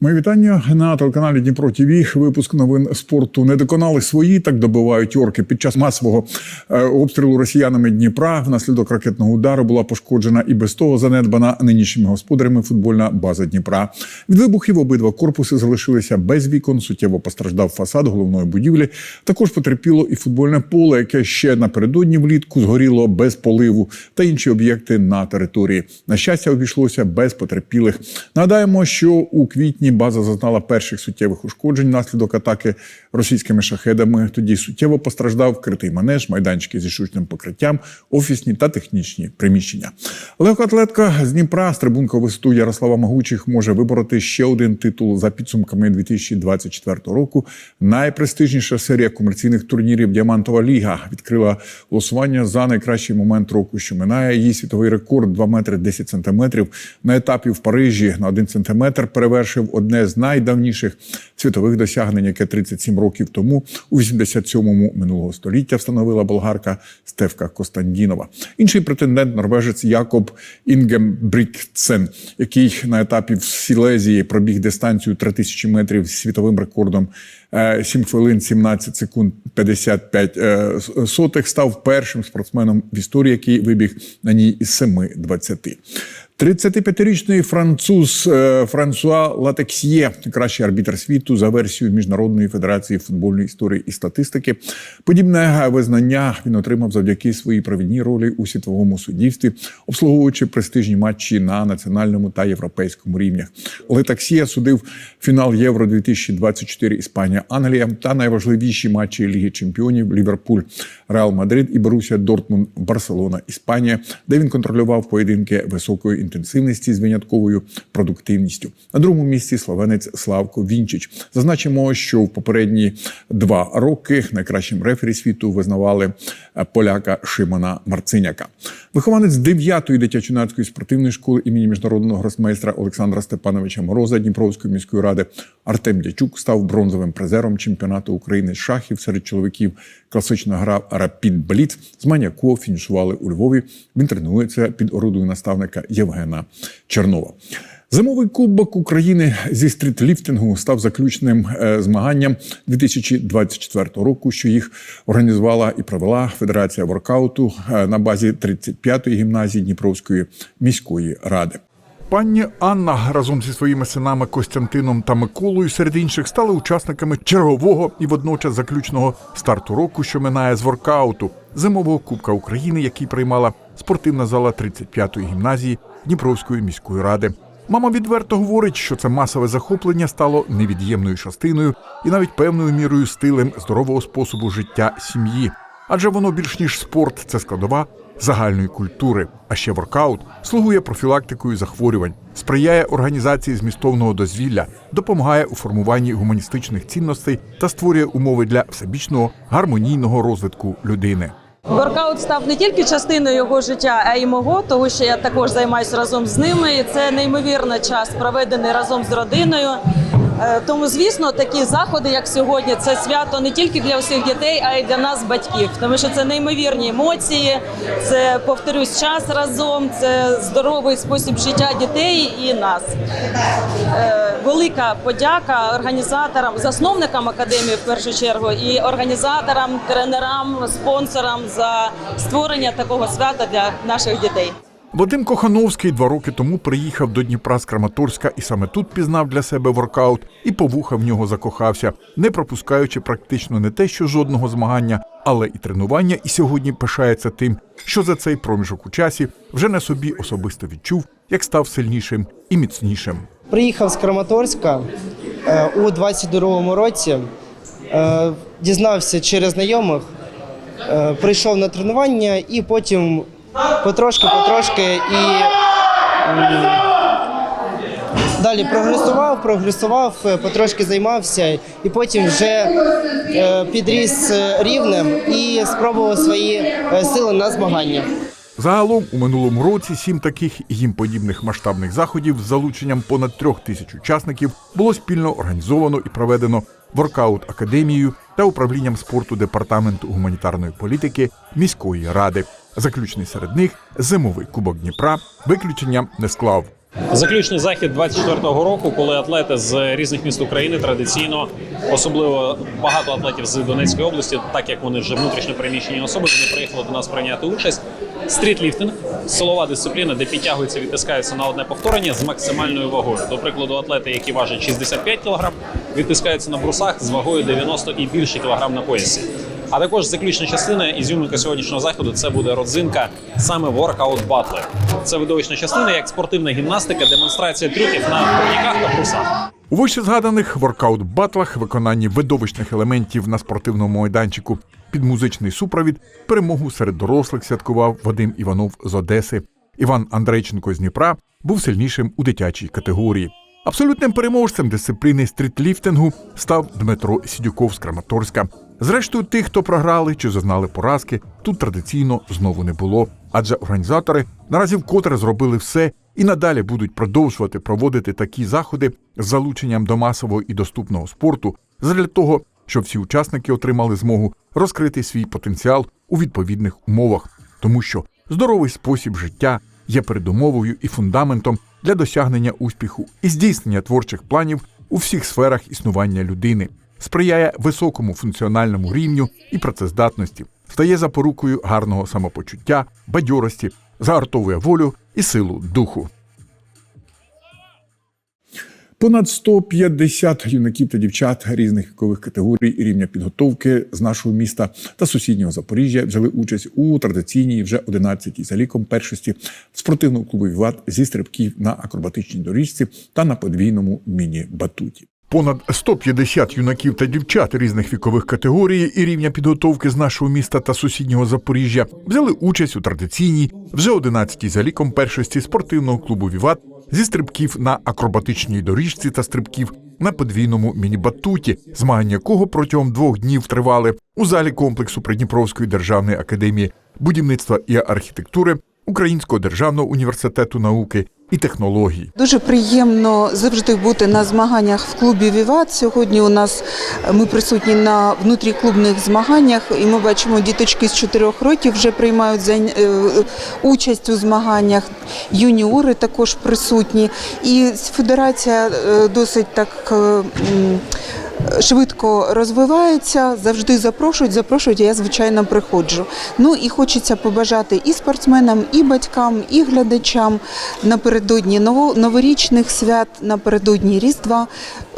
Мої вітання на телеканалі Дніпро ТВ. Випуск новин спорту не доконали свої, так добивають орки. Під час масового е, обстрілу росіянами Дніпра внаслідок ракетного удару була пошкоджена і без того занедбана нинішніми господарями футбольна база Дніпра. Від вибухів обидва корпуси залишилися без вікон. Суттєво постраждав фасад головної будівлі. Також потерпіло і футбольне поле, яке ще напередодні влітку згоріло без поливу та інші об'єкти на території. На щастя, обійшлося без потерпілих. Нагадаємо, що у квітні база зазнала перших суттєвих ушкоджень внаслідок атаки російськими шахедами. Тоді суттєво постраждав критий манеж, майданчики зі штучним покриттям, офісні та технічні приміщення. Легкоатлетка з Дніпра з трибункового висту Ярослава Магучих може вибороти ще один титул за підсумками 2024 року. Найпрестижніша серія комерційних турнірів Діамантова ліга відкрила голосування за найкращий момент року, що минає. Її світовий рекорд 2 метри 10 сантиметрів на етапі в Парижі на 1 сантиметр перевершив одне з найдавніших світових досягнень, яке 37 років тому, у 87-му минулого століття, встановила болгарка Стевка Костандінова. Інший претендент норвежець Якоб Інгембрікцен, який на етапі в Сілезії пробіг дистанцію 3000 метрів з світовим рекордом е, 7 хвилин 17 секунд 55 е, сотих, став першим спортсменом в історії, який вибіг на ній із 7.20. 35-річний француз е, Франсуа Латексьє, кращий арбітр світу за версією Міжнародної федерації футбольної історії і статистики. Подібне визнання він отримав завдяки своїй провідній ролі у світовому суддівстві, обслуговуючи престижні матчі на національному та європейському рівнях. Летаксія судив фінал Євро 2024 Іспанія, Англія та найважливіші матчі Ліги Чемпіонів Ліверпуль, Реал Мадрид і Боруся Дортмунд, Барселона, Іспанія, де він контролював поєдинки високої інтенсивності з винятковою продуктивністю. На другому місці словенець Славко Вінчич. Зазначимо, що в попередні два роки найкращим рефері світу визнавали е, поляка Шимона Марциняка. Вихованець 9-ї дитячо-юнацької спортивної школи імені міжнародного гросмейстра Олександра Степановича Мороза Дніпровської міської ради Артем Дячук став бронзовим призером чемпіонату України з шахів серед чоловіків. Класична гра Рапід Бліц з Маньяко фінішували у Львові. Він тренується під орудою наставника Євгена Чернова. Зимовий кубок України зі стрітліфтингу став заключним е, змаганням 2024 року, що їх організувала і провела Федерація воркауту е, на базі 35-ї гімназії Дніпровської міської ради. Пані Анна разом зі своїми синами Костянтином та Миколою серед інших стали учасниками чергового і водночас заключного старту року, що минає з воркауту зимового кубка України, який приймала спортивна зала 35-ї гімназії Дніпровської міської ради. Мама відверто говорить, що це масове захоплення стало невід'ємною частиною і навіть певною мірою стилем здорового способу життя сім'ї. Адже воно більш ніж спорт, це складова загальної культури. А ще воркаут слугує профілактикою захворювань, сприяє організації змістовного дозвілля, допомагає у формуванні гуманістичних цінностей та створює умови для всебічного гармонійного розвитку людини. Воркаут став не тільки частиною його життя, а й мого, тому що я також займаюся разом з ними. І це неймовірний час, проведений разом з родиною. Е, Тому, звісно, такі заходи, як сьогодні, це свято не тільки для усіх дітей, а й для нас, батьків. Тому що це неймовірні емоції, це повторюсь, час разом, це здоровий спосіб життя дітей і нас. Е, Велика подяка організаторам, засновникам академії в першу чергу, і організаторам, тренерам, спонсорам за створення такого свята для наших дітей. Вадим Кохановський два роки тому приїхав до Дніпра з Краматорська і саме тут пізнав для себе воркаут і по вуха в нього закохався, не пропускаючи практично не те, що жодного змагання, але і тренування. І сьогодні пишається тим, що за цей проміжок у часі вже на собі особисто відчув, як став сильнішим і міцнішим. Приїхав з Краматорська е, у 22-му році, е, дізнався через знайомих, е, прийшов на тренування і потім потрошки-потрошки і далі прогресував, прогресував, е, потрошки займався і потім вже е, підріс е, рівнем і спробував свої сили на змаганнях. Загалом у минулому році сім таких їм подібних масштабних заходів з залученням понад трьох тисяч учасників було спільно організовано і проведено воркаут академією та управлінням спорту департаменту гуманітарної політики міської ради. Заключний серед них зимовий кубок Дніпра виключення не склав. Заключний захід 24-го року, коли атлети з різних міст України традиційно, особливо багато атлетів з Донецької області, так як вони вже внутрішньо переміщені особи, вони приїхали до нас прийняти участь. Стрітліфтинг силова дисципліна, де підтягуються, відтискаються на одне повторення з максимальною вагою. До прикладу, атлети, які важать 65 кг, відтискаються на брусах з вагою 90 і більше кілограм на поясі. А також заключна частина ізюминка сьогоднішнього заходу це буде родзинка саме воркаут батли. Це видовищна частина, як спортивна гімнастика, демонстрація трюків на турніках та брусах. У вище згаданих воркаут-батлах виконанні видовищних елементів на спортивному майданчику під музичний супровід перемогу серед дорослих святкував Вадим Іванов з Одеси. Іван Андрейченко з Дніпра був сильнішим у дитячій категорії. Абсолютним переможцем дисципліни стрітліфтингу став Дмитро Сідюков з Краматорська. Зрештою, тих, хто програли чи зазнали поразки, тут традиційно знову не було. Адже організатори наразі вкотре зробили все і надалі будуть продовжувати проводити такі заходи з залученням до масового і доступного спорту задля того, щоб всі учасники отримали змогу розкрити свій потенціал у відповідних умовах, тому що здоровий спосіб життя є передумовою і фундаментом для досягнення успіху і здійснення творчих планів у всіх сферах існування людини, сприяє високому функціональному рівню і працездатності, стає запорукою гарного самопочуття, бадьорості, загартовує волю і силу духу. Понад 150 юнаків та дівчат різних вікових категорій і рівня підготовки з нашого міста та сусіднього Запоріжжя взяли участь у традиційній вже 11-й за ліком першості спортивного клубу Віват зі стрибків на акробатичній доріжці та на подвійному міні-батуті. Понад 150 юнаків та дівчат різних вікових категорій і рівня підготовки з нашого міста та сусіднього Запоріжжя взяли участь у традиційній вже 11-й за ліком першості спортивного клубу Віват зі стрибків на акробатичній доріжці та стрибків на подвійному міні-батуті, змагання якого протягом двох днів тривали у залі комплексу Придніпровської державної академії будівництва і архітектури Українського державного університету науки і технологій. Дуже приємно завжди бути на змаганнях в клубі Віват. Сьогодні у нас е, ми присутні на внутріклубних змаганнях, і ми бачимо, діточки з 4 років вже приймають зайня- е, участь у змаганнях. Юніори також присутні. І федерація е, досить так. Швидко розвивається, завжди запрошують, запрошують, і я звичайно приходжу. Ну і хочеться побажати і спортсменам, і батькам, і глядачам напередодні ново- новорічних свят, напередодні Різдва.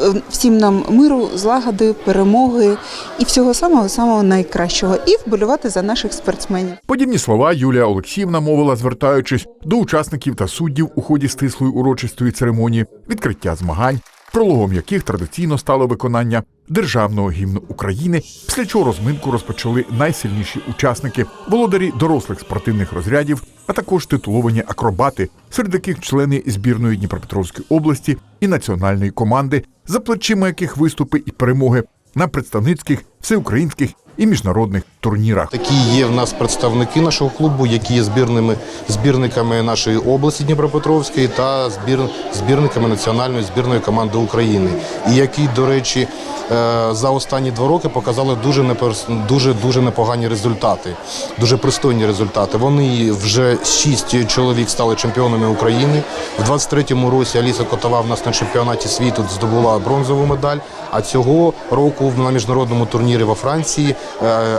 е, Всім нам миру, злагоди, перемоги і всього самого самого найкращого. І вболювати за наших спортсменів. Подібні слова Юлія Олексіївна мовила, звертаючись до учасників та суддів у ході стислої урочистої церемонії відкриття змагань, прологом яких традиційно стало виконання державного гімну України, після чого розминку розпочали найсильніші учасники, володарі дорослих спортивних розрядів, а також титуловані акробати, серед яких члени збірної Дніпропетровської області і національної команди, за плечима яких виступи і перемоги на представницьких, всеукраїнських і міжнародних турнірах. Такі є в нас представники нашого клубу, які є збірними збірниками нашої області Дніпропетровської та збір, збірниками національної збірної команди України, і які, до речі, е, за останні два роки показали дуже неперс- дуже дуже непогані результати, дуже пристойні результати. Вони вже шість чоловік стали чемпіонами України. В 23-му році Аліса Котова в нас на чемпіонаті світу здобула бронзову медаль. А цього року на міжнародному турнірі во Франції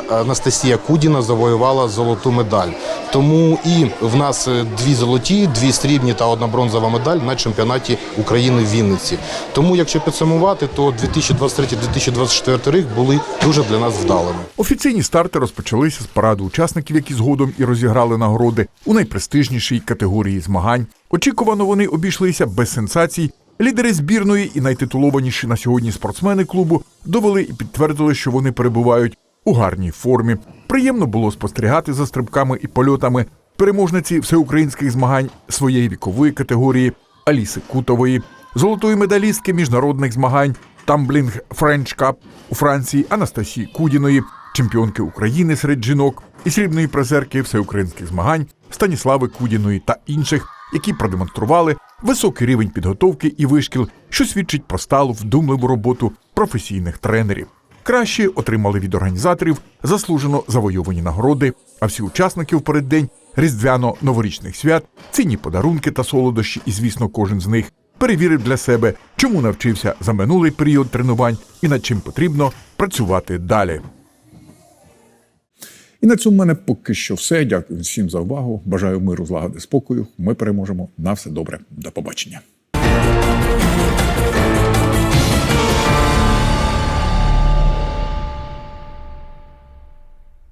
Анастасія Кудіна завоювала золоту медаль. Тому і в нас е, дві золоті, дві срібні та одна бронзова медаль на чемпіонаті України в Вінниці. Тому, якщо підсумувати, то 2023-2024 рік були дуже для нас вдалими. Офіційні старти розпочалися з параду учасників, які згодом і розіграли нагороди у найпрестижнішій категорії змагань. Очікувано вони обійшлися без сенсацій. Лідери збірної і найтитулованіші на сьогодні спортсмени клубу довели і підтвердили, що вони перебувають у гарній формі. Приємно було спостерігати за стрибками і польотами переможниці всеукраїнських змагань своєї вікової категорії Аліси Кутової, золотої медалістки міжнародних змагань Тамблінг Френч Кап у Франції Анастасії Кудіної, чемпіонки України серед жінок і срібної призерки всеукраїнських змагань Станіслави Кудіної та інших, які продемонстрували високий рівень підготовки і вишкіл, що свідчить про сталу вдумливу роботу професійних тренерів. Кращі отримали від організаторів заслужено завойовані нагороди, а всі учасники в переддень різдвяно-новорічних свят, цінні подарунки та солодощі, і, звісно, кожен з них перевірив для себе, чому навчився за минулий період тренувань і над чим потрібно працювати далі. І на цьому в мене поки що все. Дякую всім за увагу. Бажаю миру, злагоди, спокою. Ми переможемо. На все добре. До побачення.